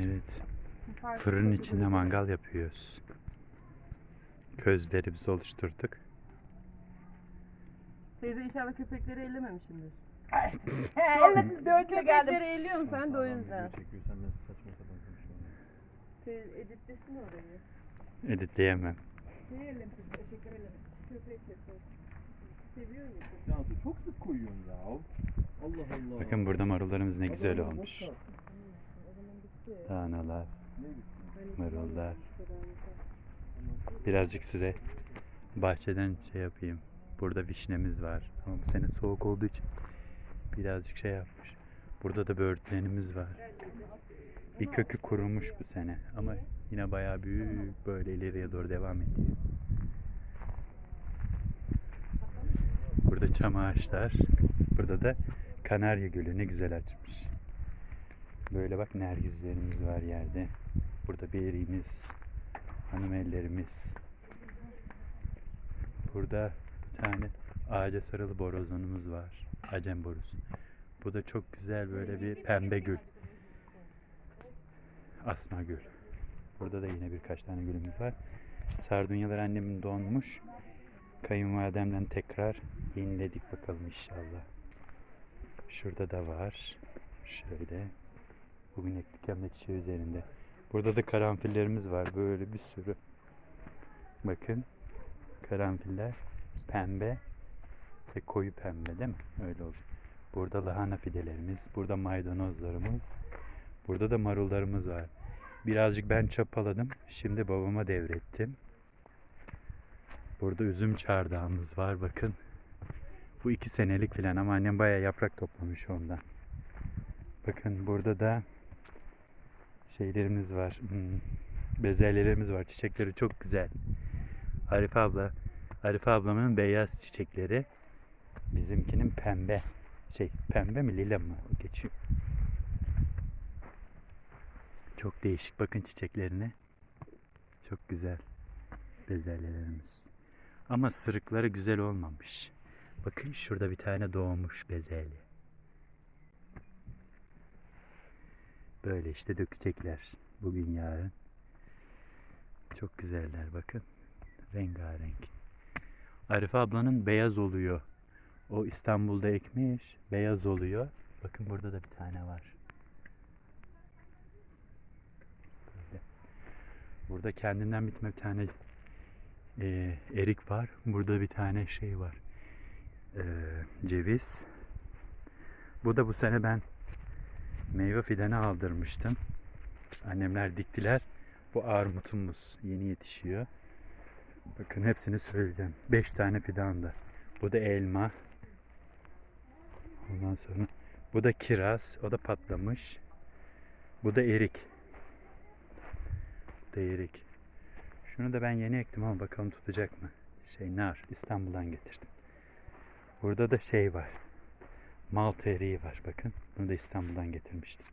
Evet. Fırının içinde mangal yapıyoruz. Közlerimizi oluşturduk. Teyze inşallah köpekleri ellememişimdir. Elle dövdü geldim. Köpekleri elliyor musun sen de o yüzden. Çekiyor sen de saçma sapan konuşuyorsun. Teyze editlesin orayı. Editleyemem. Ne ellemişsin? Teşekkür ederim. Köpek köpek. Seviyor musun? Cansu çok sık koyuyorsun ya. Allah Allah. Bakın burada marullarımız ne güzel olmuş. boş ver. O zaman bitti. Danalar, marullar. Birazcık size bahçeden şey yapayım. Burada vişnemiz var. Ama bu sene soğuk olduğu için birazcık şey yapmış. Burada da böğürtlenimiz var. Bir kökü kurumuş bu sene ama yine bayağı büyük böyle ileriye doğru devam ediyor. Burada çam ağaçlar. Burada da Kanarya Gölü ne güzel açmış. Böyle bak nergizlerimiz var yerde. Burada berimiz, hanım ellerimiz. Burada bir tane ağaca sarılı borozonumuz var. Acem borusu. Bu da çok güzel böyle bir pembe gül. Asma gül. Burada da yine birkaç tane gülümüz var. Sardunyalar annemin donmuş. Kayınvalidemden tekrar yeniledik bakalım inşallah. Şurada da var. Şöyle. Bugün ektik hem de çiçeği üzerinde. Burada da karanfillerimiz var. Böyle bir sürü. Bakın. Karanfiller pembe ve koyu pembe değil mi? Öyle olur. Burada lahana fidelerimiz, burada maydanozlarımız, burada da marullarımız var. Birazcık ben çapaladım. Şimdi babama devrettim. Burada üzüm çardağımız var bakın. Bu iki senelik filan ama annem bayağı yaprak toplamış ondan. Bakın burada da şeylerimiz var. Hmm, bezelyelerimiz var. Çiçekleri çok güzel. Arife abla, Arife ablamın beyaz çiçekleri. Bizimkinin pembe. Şey pembe mi lila mı? Geçiyor. Çok değişik bakın çiçeklerine. Çok güzel bezelyelerimiz. Ama sırıkları güzel olmamış. Bakın şurada bir tane doğmuş bezelye. Böyle işte dökecekler bugün yarın. Çok güzeller bakın. Rengarenk. Arife ablanın beyaz oluyor. O İstanbul'da ekmiş. Beyaz oluyor. Bakın burada da bir tane var. Böyle. Burada kendinden bitme bir tane e, erik var. Burada bir tane şey var. E, ceviz. Bu da bu sene ben meyve fideni aldırmıştım. Annemler diktiler. Bu armutumuz yeni yetişiyor. Bakın hepsini söyleyeceğim. 5 tane fidan da. Bu da elma. Ondan sonra bu da kiraz. O da patlamış. Bu da erik. Bu da erik. Şunu da ben yeni ektim ama bakalım tutacak mı? Şey nar. İstanbul'dan getirdim. Burada da şey var. Malta eriği var bakın. Bunu da İstanbul'dan getirmiştim.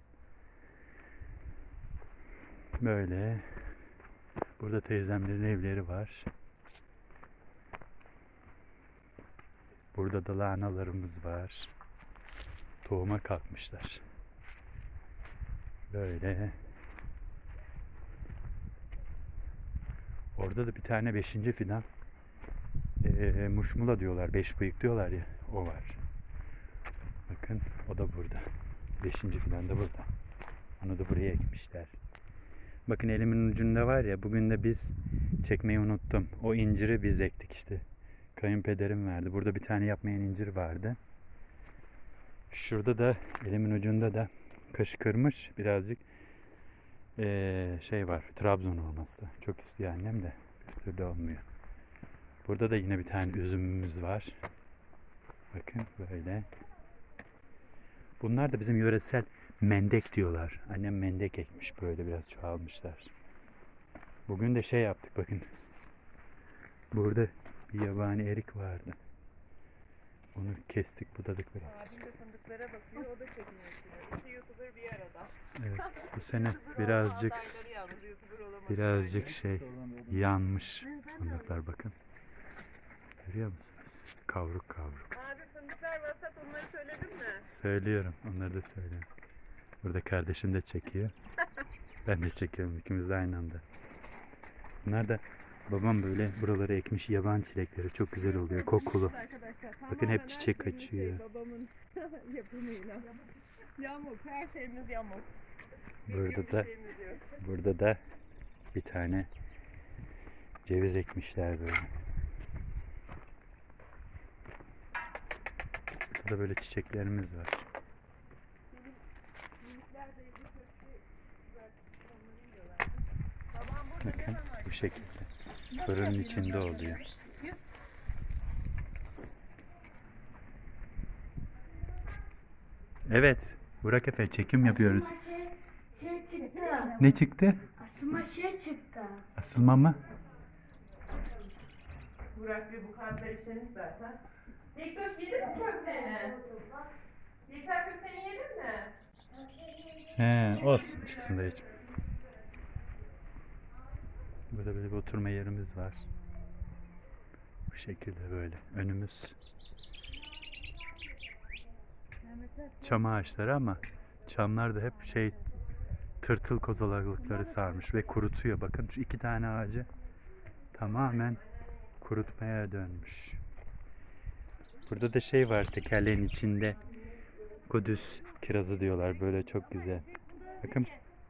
Böyle. Burada teyzemlerin evleri var. Burada da lahanalarımız var. Tohuma kalkmışlar. Böyle. Orada da bir tane beşinci fidan. Ee, muşmula diyorlar. Beş bıyık diyorlar ya. O var. Bakın o da burada. Beşinci fidan da burada. Onu da buraya ekmişler. Bakın elimin ucunda var ya bugün de biz çekmeyi unuttum. O inciri biz ektik işte. Kayınpederim verdi. Burada bir tane yapmayan incir vardı. Şurada da elimin ucunda da kaşı kırmış birazcık ee, şey var. Trabzon olması. Çok istiyor annem de bir türlü olmuyor. Burada da yine bir tane üzümümüz var. Bakın böyle. Bunlar da bizim yöresel mendek diyorlar. Annem mendek ekmiş böyle biraz çoğalmışlar. Bugün de şey yaptık bakın. Burada bir yabani erik vardı. Onu kestik budadık biraz. Abim de fındıklara bakıyor. O da çekmek istiyor. İki YouTuber bir arada. Evet bu sene birazcık birazcık şey yanmış fındıklar bakın. Görüyor musunuz? Kavruk kavruk. Vasat onları söyledin mi? Söylüyorum onları da söylüyorum. Burada kardeşim de çekiyor. Ben de çekiyorum ikimiz de aynı anda. Bunlar da babam böyle buraları ekmiş yaban çilekleri çok güzel oluyor kokulu. Bakın hep çiçek şeyimiz açıyor. Şey, babamın yapımıyla. Yamuk, her şeyimiz yamuk. Burada da burada da bir tane ceviz ekmişler böyle. Burada da böyle çiçeklerimiz var. Bakın bu şekilde. Fırının içinde oluyor. Evet. Burak Efe çekim yapıyoruz. Şey, şey çıktı. Ne çıktı? Asılma şey çıktı. Asılma mı? Burak bir bu kadar işlemiş zaten. İlk yedin mi köfteni? İlker köfteni yedin mi? He, olsun çıksın da hiç. Burada böyle bir oturma yerimiz var. Bu şekilde böyle. Önümüz çam ağaçları ama çamlar da hep şey tırtıl kozalaklıkları sarmış ve kurutuyor. Bakın şu iki tane ağacı tamamen kurutmaya dönmüş. Burada da şey var tekerleğin içinde Kudüs kirazı diyorlar böyle çok güzel. Bakın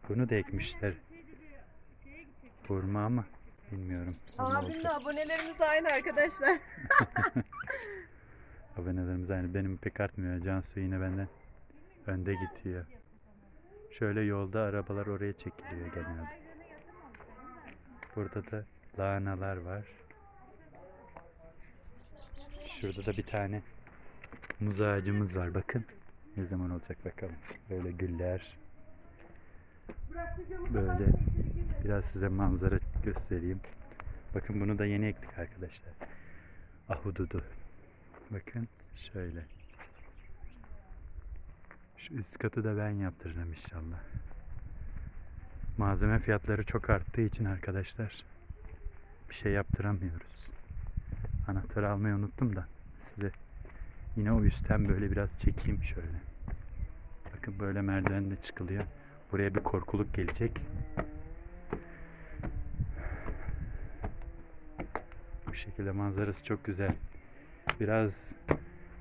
bunu da ekmişler. Hurma ama bilmiyorum. Hurma Abimle olacak. abonelerimiz aynı arkadaşlar. Abonelerimiz aynı. Benim pek artmıyor. Cansu yine benden önde gidiyor. Şöyle yolda arabalar oraya çekiliyor genelde. Burada da lahanalar var. Şurada da bir tane muz ağacımız var. Bakın. Ne zaman olacak bakalım. Böyle güller. Böyle biraz size manzara göstereyim. Bakın bunu da yeni ektik arkadaşlar. Ahududu. Bakın şöyle. Şu üst katı da ben yaptıracağım inşallah. Malzeme fiyatları çok arttığı için arkadaşlar bir şey yaptıramıyoruz. Anahtarı almayı unuttum da size yine o üstten böyle biraz çekeyim şöyle. Bakın böyle merdivenle çıkılıyor. Buraya bir korkuluk gelecek. Bu şekilde manzarası çok güzel. Biraz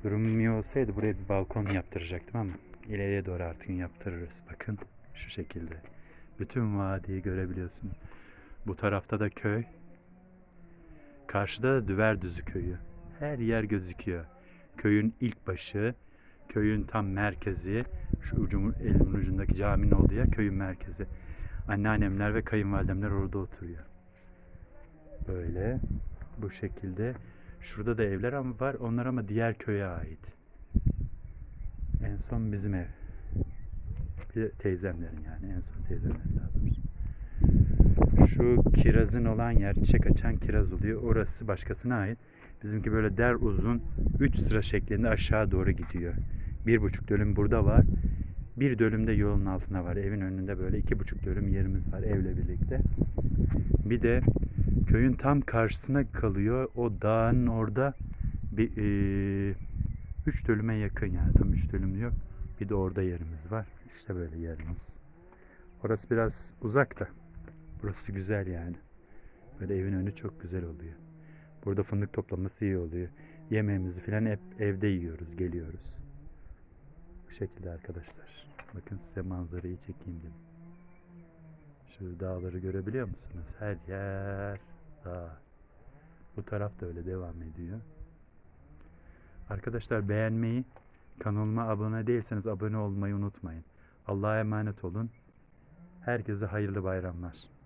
durum iyi olsaydı buraya bir balkon yaptıracaktım ama ileriye doğru artık yaptırırız. Bakın şu şekilde. Bütün vadiyi görebiliyorsun. Bu tarafta da köy. Karşıda da Düverdüzü köyü. Her yer gözüküyor. Köyün ilk başı, köyün tam merkezi, şu ucumun, elimin ucundaki caminin olduğu yer köyün merkezi. Anneannemler ve kayınvalidemler orada oturuyor. Böyle bu şekilde. Şurada da evler ama var. Onlar ama diğer köye ait. En son bizim ev. Bir de teyzemlerin yani. En son teyzemlerin daha. Şu kirazın olan yer, çiçek açan kiraz oluyor. Orası başkasına ait. Bizimki böyle der uzun 3 sıra şeklinde aşağı doğru gidiyor. Bir buçuk dönüm burada var. Bir dönüm de yolun altında var. Evin önünde böyle iki buçuk dönüm yerimiz var evle birlikte. Bir de köyün tam karşısına kalıyor. O dağın orada bir e, üç dönüme yakın yani. Tam üç dönüm yok. Bir de orada yerimiz var. İşte böyle yerimiz. Orası biraz uzak da. Burası güzel yani. Böyle evin önü çok güzel oluyor. Burada fındık toplaması iyi oluyor. Yemeğimizi falan hep evde yiyoruz, geliyoruz. Bu şekilde arkadaşlar. Bakın size manzarayı çekeyim dedim. Şu dağları görebiliyor musunuz? Her yer dağ. Bu taraf da öyle devam ediyor. Arkadaşlar beğenmeyi, kanalıma abone değilseniz abone olmayı unutmayın. Allah'a emanet olun. Herkese hayırlı bayramlar.